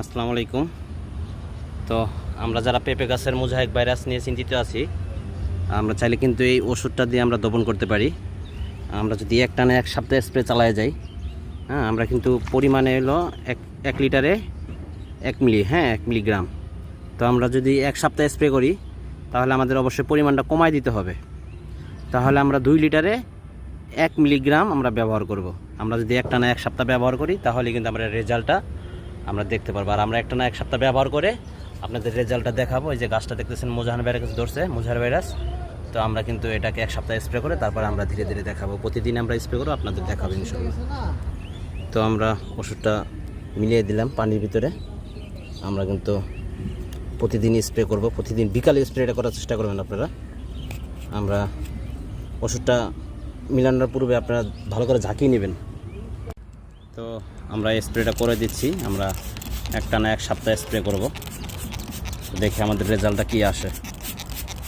আসসালামু আলাইকুম। তো আমরা যারা পেঁপে গাছের মোজাইক ভাইরাস নিয়ে চিন্তিত আছি, আমরা চাইলে কিন্তু এই ওষুধটা দিয়ে আমরা দমন করতে পারি। আমরা যদি এক টানে এক সপ্তাহে স্প্রে চালায় যাই হ্যাঁ আমরা কিন্তু পরিমাণে হলো এক এক লিটারে এক মিলি হ্যাঁ এক মিলিগ্রাম। তো আমরা যদি এক সপ্তাহে স্প্রে করি, তাহলে আমাদের অবশ্যই পরিমাণটা কমায় দিতে হবে। তাহলে আমরা দুই লিটারে এক মিলিগ্রাম আমরা ব্যবহার করব। আমরা যদি একটা না এক সপ্তাহ ব্যবহার করি, তাহলে কিন্তু আমরা রেজাল্টটা আমরা দেখতে পারব। আর আমরা একটা না এক সপ্তাহ ব্যবহার করে আপনাদের রেজাল্টটা দেখাবো। এই যে গাছটা দেখতেছেন, মোজাহান ভাইরাস ধরছে মোজাহার ভাইরাস। তো আমরা কিন্তু এটাকে এক সপ্তাহ স্প্রে করে তারপর আমরা ধীরে ধীরে দেখাবো। প্রতিদিন আমরা স্প্রে করব আপনাদের দেখাবো ইনশাল্লাহ তো আমরা ওষুধটা মিলিয়ে দিলাম পানির ভিতরে। আমরা কিন্তু প্রতিদিন স্প্রে করব। প্রতিদিন বিকালে স্প্রেটা করার চেষ্টা করবেন আপনারা। আমরা ওষুধটা মিলানোর পূর্বে আপনারা ভালো করে ঝাঁকিয়ে নেবেন। তো আমরা স্প্রেটা করে দিচ্ছি। আমরা একটা না এক সপ্তাহে স্প্রে করব। দেখে আমাদের রেজাল্টটা কি আসে।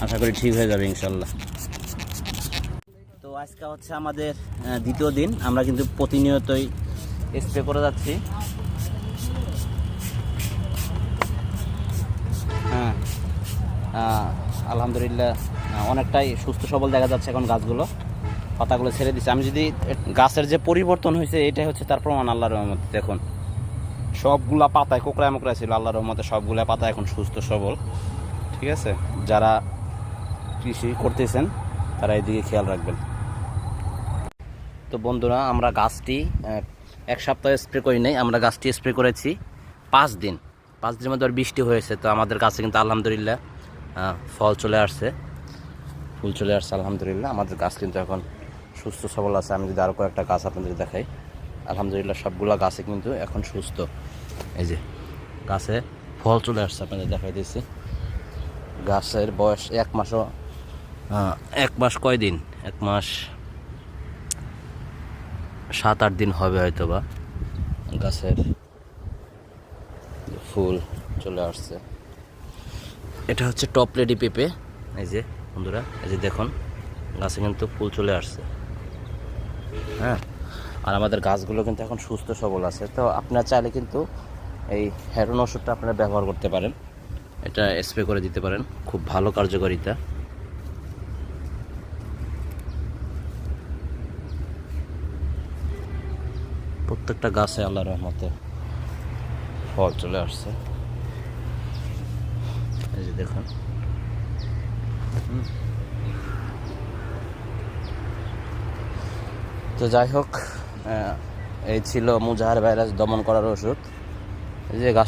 আশা করি ঠিক হয়ে যাবে ইনশাল্লাহ তো আজকে হচ্ছে আমাদের দ্বিতীয় দিন। আমরা কিন্তু প্রতিনিয়তই স্প্রে করে যাচ্ছি। হ্যাঁ আলহামদুলিল্লাহ অনেকটাই সুস্থ সবল দেখা যাচ্ছে এখন গাছগুলো। পাতাগুলো ছেড়ে দিচ্ছে আমি যদি গাছের যে পরিবর্তন হয়েছে, এটাই হচ্ছে তার প্রমাণ আল্লাহর রহমতে। দেখুন, সবগুলা পাতায় কোকড়ায় মোকড়ায় ছিল। আল্লাহর রহমতে সবগুলা পাতা এখন সুস্থ, সবল। ঠিক আছে? যারা কৃষি করতেছেন, তারা এদিকে খেয়াল রাখবেন। তো বন্ধুরা, আমরা গাছটি এক সপ্তাহে স্প্রে করি নাই। আমরা গাছটি স্প্রে করেছি পাঁচ দিন। পাঁচ দিনের মধ্যে বৃষ্টি হয়েছে। তো আমাদের গাছে কিন্তু আলহামদুলিল্লাহ ফল চলে আসছে। ফুল চলে আসছে, আলহামদুলিল্লাহ। আমাদের গাছ কিন্তু এখন সুস্থ সবল আছে। আমি যদি আরও কয়েকটা গাছ আপনাদের দেখাই। আলহামদুলিল্লাহ সবগুলো গাছে কিন্তু এখন সুস্থ। এই যে, গাছে ফল চলে আসছে, আপনাদের দেখাই দিয়েছি। গাছের বয়স এক মাসও এক মাস কয় দিন? এক মাস সাত আট দিন হবে হয়তো বা গাছের ফুল চলে আসছে। এটা হচ্ছে টপ লেডি পেঁপে। এই যে, বন্ধুরা, এই যে দেখুন, গাছে কিন্তু ফুল চলে আসছে। হ্যাঁ? আর আমাদের গাছগুলো কিন্তু এখন সুস্থ সবল আছে। তো আপনারা চাইলে কিন্তু এই হেরোন ওষুধটা আপনারা ব্যবহার করতে পারেন। এটা স্প্রে করে দিতে পারেন। খুব ভালো কার্যকারিতা। প্রত্যেকটা গাছে আল্লাহ রহমতে ফল চলে আসছে। এই যে দেখুন। তো যাই হোক এই ছিল মুজাহার ভাইরাস দমন করার ওষুধ। যে গাছ